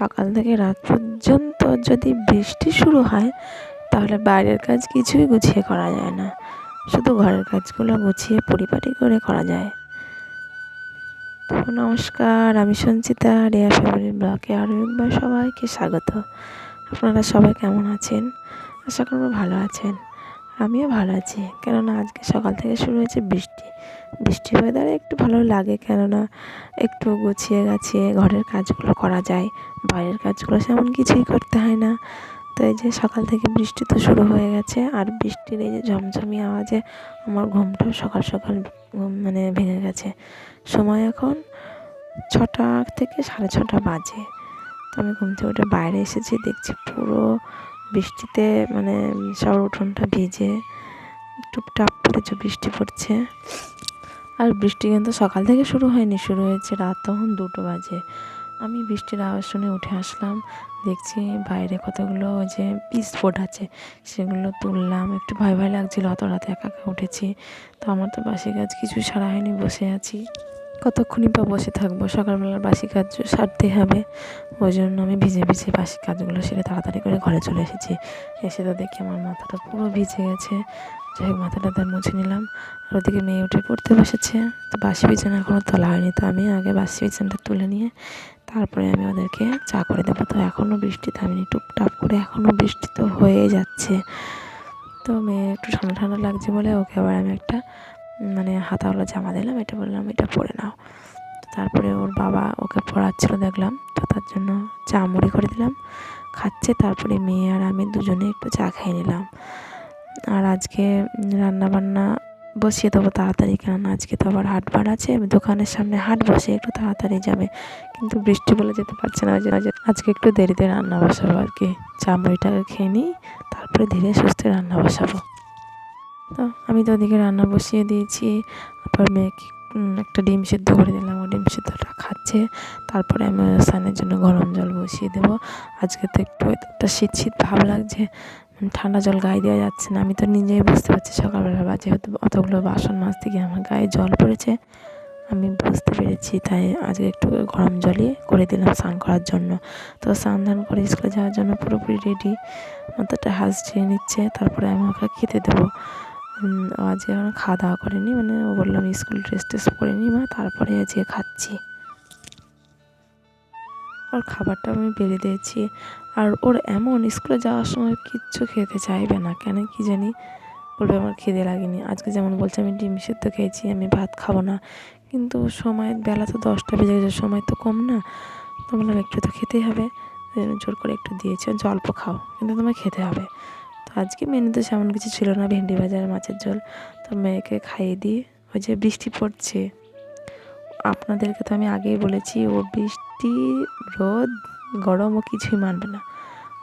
সকাল থেকে রাত পর্যন্ত যদি বৃষ্টি শুরু হয়, তাহলে বাইরের কাজ কিছুই গুছিয়ে করা যায় না। শুধু ঘরের কাজগুলো গুছিয়ে পরিপাটি করে করা যায়। নমস্কার, আমি সঞ্চিতা, রেয়া ফ্যামিলির ব্লকে আরও একবার সবাইকে স্বাগত। আপনারা সবাই কেমন আছেন? আশা করব ভালো আছেন। আমিও ভালো আছি। কেননা আজকে সকাল থেকে শুরু হয়েছে বৃষ্টি। বৃষ্টি ওয়েদারে একটু ভালো লাগে, কেননা একটু গুছিয়ে গাছিয়ে ঘরের কাজগুলো করা যায়। বাইরের কাজগুলো সেমন কিছুই করতে হয় না। তো এই যে সকাল থেকে বৃষ্টি তো শুরু হয়ে গেছে, আর বৃষ্টির এই যে ঝমঝমি আওয়াজে আমার ঘুমটাও সকাল সকাল মানে ভেঙে গেছে। সময় এখন ছটা থেকে সাড়ে ছটা বাজে। তো আমি ঘুম থেকে উঠে বাইরে এসেছি, দেখছি পুরো বৃষ্টিতে মানে সব উঠোনটা ভিজে, টুপটাপ যে বৃষ্টি পড়ছে। আর বৃষ্টি কিন্তু সকাল থেকে শুরু হয়নি, শুরু হয়েছে রাত তখন দুটো বাজে। আমি বৃষ্টির আওয়াজ শুনে উঠে আসলাম। দেখছি বাইরে কতগুলো যে পিস আছে, সেগুলো তুললাম। একটু ভয় ভয় লাগছিল, অত রাতে একা একা উঠেছি। তো আমার তো বাসি গাছ কিছু সারা হয়নি, বসে আছি। কতক্ষণই বা বসে থাকব? সকালবেলার বাসি কাজ সারতে হবে। ওই জন্য আমি ভিজে ভিজে বাসি কাজগুলো সেরে তাড়াতাড়ি করে ঘরে চলে এসেছি। এসে তো দেখি আমার মাথাটা পুরো ভিজে গেছে। যাই হোক, মাথাটা তার মুছে নিলাম। আর ওদিকে মেয়ে উঠে পড়তে বসেছে। তো বাসি বিছানা এখনও তোলা হয়নি। তো আমি আগে বাসি বিছানাটা তুলে নিয়ে তারপরে আমি ওদেরকে চা করে দেবো। তো এখনও বৃষ্টি থামেনি। টুপটাপ করে এখনও বৃষ্টি তো হয়ে যাচ্ছে। তো মেয়ে একটু ঠান্ডা ঠান্ডা লাগছে বলে ওকে আবার আমি একটা মানে হাতাওয়ালা জামা দিলাম, এটা বললাম, এটা পরে নাও। তারপরে ওর বাবা ওকে পড়াচ্ছিল, দেখলাম। তো তার জন্য চা মুড়ি করে দিলাম, খাচ্ছে। তারপরে মেয়ে আর আমি দুজনে একটু চা খেয়ে নিলাম। আর আজকে রান্না বান্না বসিয়ে দেবো তাড়াতাড়ি, কেননা আজকে তো আবার হাট বার আছে। দোকানের সামনে হাট বসে একটু তাড়াতাড়ি যাবে। কিন্তু বৃষ্টি বলে যেতে পারছে না আজকে একটু দেরিতে রান্না বসাবো আর কি। চা মুড়িটাকে খেয়ে নিই, তারপরে ধীরে সুস্থে রান্না বসাবো। তো আমি তো ওদিকে রান্না বসিয়ে দিয়েছি। তারপর মেয়েকে একটা ডিম সিদ্ধ করে দিলাম। ও ডিম সিদ্ধটা খাচ্ছে। তারপরে আমি স্নানের জন্য গরম জল বসিয়ে দেবো। আজকে তো একটু একটা শীত শীত ভাব লাগছে ঠান্ডা জল গায়ে দেওয়া যাচ্ছে না। আমি তো নিজেই বুঝতে পারছি সকালবেলা বা যেহেতু অতগুলো বাসন মাছ থেকে আমার গায়ে জল পড়েছে। আমি বুঝতে পেরেছি, তাই আজকে একটু গরম জলই করে দিলাম স্নান করার জন্য। তো স্নান ধান করে স্কুলে যাওয়ার জন্য পুরোপুরি রেডি মাথাটা হাঁস ছেড়ে নিচ্ছে। তারপরে আমি ওকে খেতে দেবো। আজকে এখন খাওয়া দাওয়া করেনি মানে ও বললাম স্কুল ড্রেস টেস পরে নি মা, তারপরে আজকে খাচ্ছি। ওর খাবারটা আমি বেড়ে দিয়েছি। আর ওর এমন স্কুলে যাওয়ার সময় কিচ্ছু খেতে চাইবে না, কেন কি জানি? বলবে আমার খিদে লাগেনি। আজকে যেমন বলছে, আমি ডিম সিদ্ধ খেয়েছি, আমি ভাত খাব না। কিন্তু সময়, বেলা তো দশটা বেজে গেছে, সময় তো কম না। তো বললাম, একটু তো খেতেই হবে। জোর করে একটু দিয়েছি, অল্প খাও, কিন্তু তোমায় খেতে হবে। তো আজকে মেনুতে সেমন কিছু ছিল না, ভেন্ডি ভাজা আর মাছের ঝোল। তো মেয়েকে খাইয়ে দিয়ে ওই যে বৃষ্টি পড়ছে। আপনাদেরকে তো আমি আগেই বলেছি, ও বৃষ্টি, রোদ, গরম ও কিছুই মানবে না।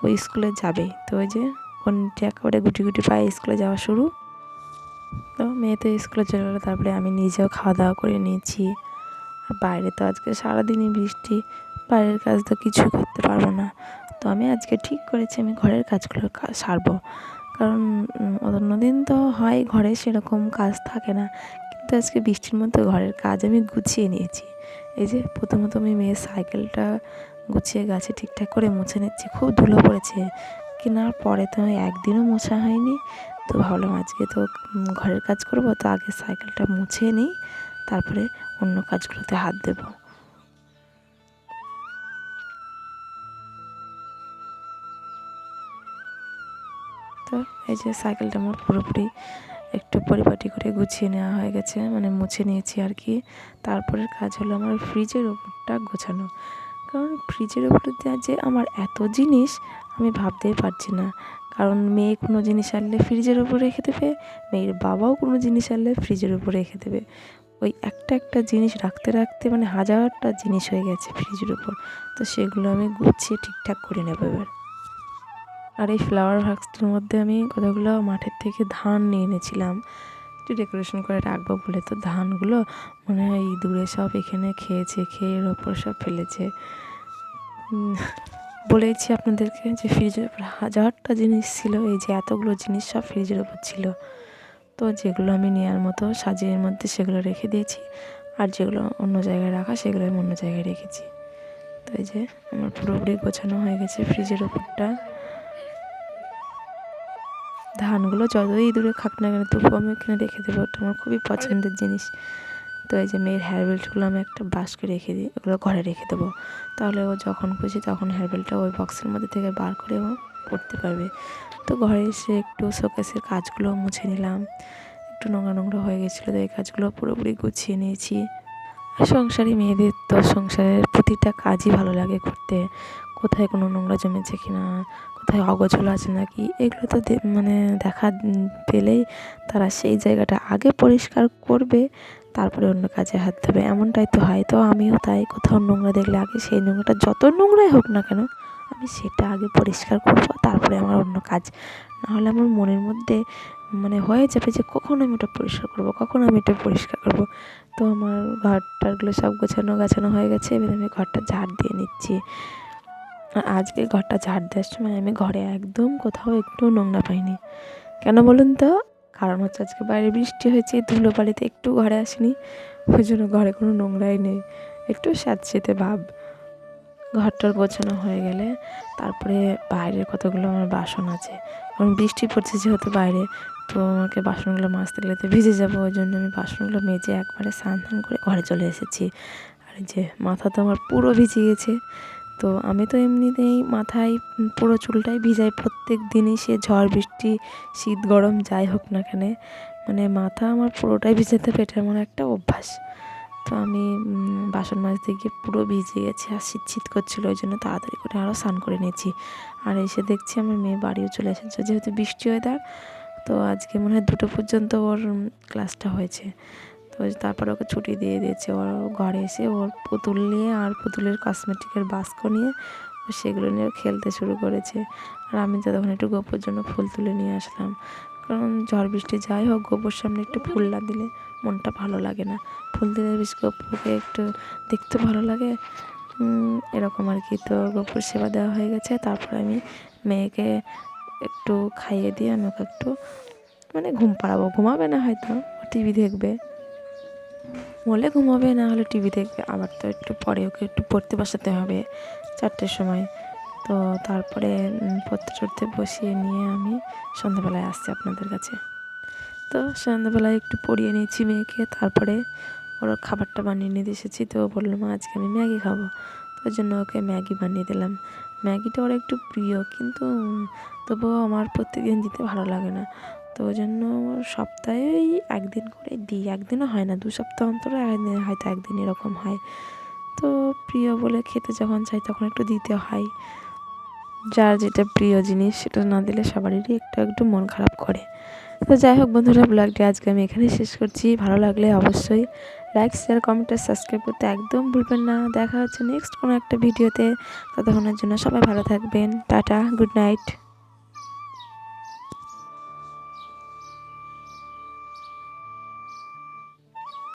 ও স্কুলে যাবেই তো ওই যে কোনটি একেবারে গুটি গুটি পায়ে স্কুলে যাওয়া শুরু। তো মেয়ে তো স্কুলে চলে গেলো, তারপরে আমি নিজেও খাওয়া দাওয়া করে নিয়েছি। আর বাইরে তো আজকে সারাদিনই বৃষ্টি। বাইরের কাজ তো কিছু করতে পারব না। তো আমি আজকে ঠিক করেছি, আমি ঘরের কাজগুলো সারবো। কারণ অন্যদিন তো হয় ঘরে সেরকম কাজ থাকে না। কিন্তু আজকে বৃষ্টির মধ্যে ঘরের কাজ আমি গুছিয়ে নিয়েছি। এই যে, প্রথমত আমি মেয়ের সাইকেলটা গুছিয়ে গাছে ঠিকঠাক করে মুছে নিচ্ছি, খুব ধুলো পড়েছে। কেনার পরে তো আমি একদিনও মোছা হয়নি। তো ভাবলাম আজকে তো ঘরের কাজ করব, তো আগে সাইকেলটা মুছে নিই, তারপরে অন্য কাজগুলোতে হাত দেবো। তো এই যে সাইকেলটা আমার পুরোপুরি একটু পরিপাটি করে গুছিয়ে নেওয়া হয়ে গেছে মানে মুছে নিয়েছি আর কি। তারপরের কাজ হলো আমার ফ্রিজের ওপরটা গোছানো। কারণ ফ্রিজের ওপর দেওয়া যে আমার এত জিনিস আমি ভাবতেই পারছি না। কারণ মেয়ে কোনো জিনিস আনলে ফ্রিজের ওপর রেখে দেবে, মেয়ের বাবাও কোনো জিনিস আনলে ফ্রিজের ওপর রেখে দেবে। ওই একটা একটা জিনিস রাখতে রাখতে মানে হাজারটা জিনিস হয়ে গেছে ফ্রিজের ওপর। তো সেগুলো আমি গুছিয়ে ঠিকঠাক করে নেব এবার। আর এই ফ্লাওয়ার ভাক্সটার মধ্যে আমি কতগুলো মাঠের থেকে ধান নিয়ে এনেছিলাম। একটু ডেকোরেশন করে রাখব বলে তো ধানগুলো মনে হয় এই দূরে সব এখানে খেয়েছে, খেয়ে এর ওপর সব ফেলেছে। বলেছি আপনাদেরকে যে ফ্রিজের ওপর হাজারটা জিনিস ছিল, এই যে এতগুলো জিনিস সব ফ্রিজের ওপর ছিল। তো যেগুলো আমি নেওয়ার মতো সাজিয়ে মধ্যে সেগুলো রেখে দিয়েছি, আর যেগুলো অন্য জায়গায় রাখা সেগুলো আমি অন্য জায়গায় রেখেছি। তো এই যে আমার পুরোপুরি গোছানো হয়ে গেছে ফ্রিজের ওপরটা। ধানগুলো যতই দূরে খাক না কেন, তবুও আমি এখানে রেখে দেবো। ওটা আমার খুবই পছন্দের জিনিস। তো এই যে মেয়ের হেয়ার বেল্টগুলো আমি একটা বাস্কে রেখে দিই, ওগুলো ঘরে রেখে দেবো। তাহলে ও যখন খুশি তখন হেয়ার বেল্টটা ওই বক্সের মধ্যে থেকে বার করে ও পরতে পারবে। তো ঘরে এসে একটু শোকেসের কাজগুলো মুছে নিলাম। একটু নোংরা নোংরা হয়ে গেছিল, তো এই কাজগুলো পুরোপুরি গুছিয়ে নিয়েছি। সংসারী মেয়েদের তো সংসারের প্রতিটা কাজই ভালো লাগে করতে কোথায় কোনো নোংরা জমেছে কি না, কোথায় অগোছল আছে নাকি, এগুলো তো মানে দেখা পেলেই তারা সেই জায়গাটা আগে পরিষ্কার করবে, তারপরে অন্য কাজে হাত দেবে। এমনটাই তো হয়। তো আমিও তাই কোথাও নোংরা দেখলে আগে সেই নোংরাটা যত নোংরাই হোক না কেন, আমি সেটা আগে পরিষ্কার করব, তারপরে আমার অন্য কাজ। নাহলে আমার মনের মধ্যে মানে হয়ে যাবে যে কখন আমি ওটা পরিষ্কার করব, কখন আমি এটা পরিষ্কার করব। তো আমার ঘরটারগুলো সব গোছানো গাছানো হয়ে গেছে, এবার আমি ঘরটা ঝাড় দিয়ে নিচ্ছি। আর আজকে ঘরটা ঝাড় দেওয়ার সময় আমি ঘরে একদম কোথাও একটু নোংরা পাইনি। কেন বলুন তো? কারণ হচ্ছে আজকে বাইরে বৃষ্টি হয়েছে ধুলো বাড়িতে একটু ঘরে আসিনি। ওই জন্য ঘরে কোনো নোংরাই নেই। একটু স্যাঁতসেঁতে ভাব। ঘরটার গোছানো হয়ে গেলে তারপরে বাইরের কতগুলো আমার বাসন আছে। কারণ বৃষ্টি পড়ছে যেহেতু বাইরে, তো আমাকে বাসনগুলো মাজতে গেলে তো ভিজে যাব। ওই জন্য আমি বাসনগুলো মেজে একবারে স্নান করে ঘরে চলে এসেছি। আর যে মাথা তো আমার পুরো ভিজে গেছে। তো আমি তো এমনিতেই মাথায় পুরো চুলটাই ভিজাই। প্রত্যেক দিনই সে ঝড়, বৃষ্টি, শীত, গরম যাই হোক না কেন মানে মাথা আমার পুরোটাই ভিজাতে এটা এমন একটা অভ্যাস। তো আমি বাসন মাজতে গিয়ে পুরো ভিজে গেছে আর শীত শীত করছিল, ওই জন্য তাড়াতাড়ি করে আরও স্নান করে নিয়েছি। আর এসে দেখছি আমার মেয়ে বাড়িও চলে এসেছে, যেহেতু বৃষ্টি ওয়েদার তো আজকে মনে হয় দুটো পর্যন্ত ওর ক্লাসটা হয়েছে। তো তারপর ওকে ছুটি দিয়ে দিয়েছে। ওর ঘরে এসে ওর পুতুল নিয়ে আর পুতুলের কসমেটিকের বাস্ক নিয়ে ও সেগুলো নিয়ে খেলতে শুরু করেছে। আর আমি তো তখন একটু গোপুর জন্য ফুল তুলে নিয়ে আসলাম। কারণ ঝড় বৃষ্টি যাই হোক, গোপুর সামনে একটু ফুল না দিলে মনটা ভালো লাগে না। ফুল দিলে বেশ গপুকে একটু দেখতে ভালো লাগে। এরকম আর কি। তো গোপুর সেবা দেওয়া হয়ে গেছে। তারপর আমি মেয়েকে একটু খাইয়ে দিয়ে আমি ওকে একটু মানে ঘুম পাড়াবো। ঘুমাবে না হয়তো। টিভি দেখবে। বলে ঘুমাবে, না হলে টিভি দেখবে। আবার তো একটু পরে ওকে একটু পড়তে বসাতে হবে চারটের সময়। তো তারপরে পড়তে টড়তে বসিয়ে নিয়ে আমি সন্ধ্যাবেলায় আসছি আপনাদের কাছে। তো সন্ধ্যাবেলায় একটু পড়িয়ে নিয়েছি মেয়েকে। তারপরে ওর খাবারটা বানিয়ে নিতে এসেছি। তো বলল, মা, আজকে আমি ম্যাগি খাব। ওই জন্য ওকে ম্যাগি বানিয়ে দিলাম। ম্যাগিটা ওর একটু প্রিয়, কিন্তু তবুও আমার প্রত্যেকদিন দিতে ভালো লাগে না। তো ওই জন্য সপ্তাহে ওই একদিন করে দিই, একদিনও হয় না, দু সপ্তাহ অন্তর একদিন, হয়তো একদিন এরকম হয়। তো প্রিয় বলে খেতে যখন চাই তখন একটু দিতে হয়। যার যেটা প্রিয় জিনিস সেটা না দিলে সবারই একটু একটু মন খারাপ করে। তো যাই হোক বন্ধুরা, ব্লগটি আজকে আমি এখানেই শেষ করছি। ভালো লাগলে অবশ্যই লাইক শেয়ার কমেন্ট আর সাবস্ক্রাইব করতে একদম ভুলবেন না। দেখা হচ্ছে নেক্সট কোনো একটা ভিডিওতে ততক্ষণের জন্য সবাই ভালো থাকবেন। Tata good night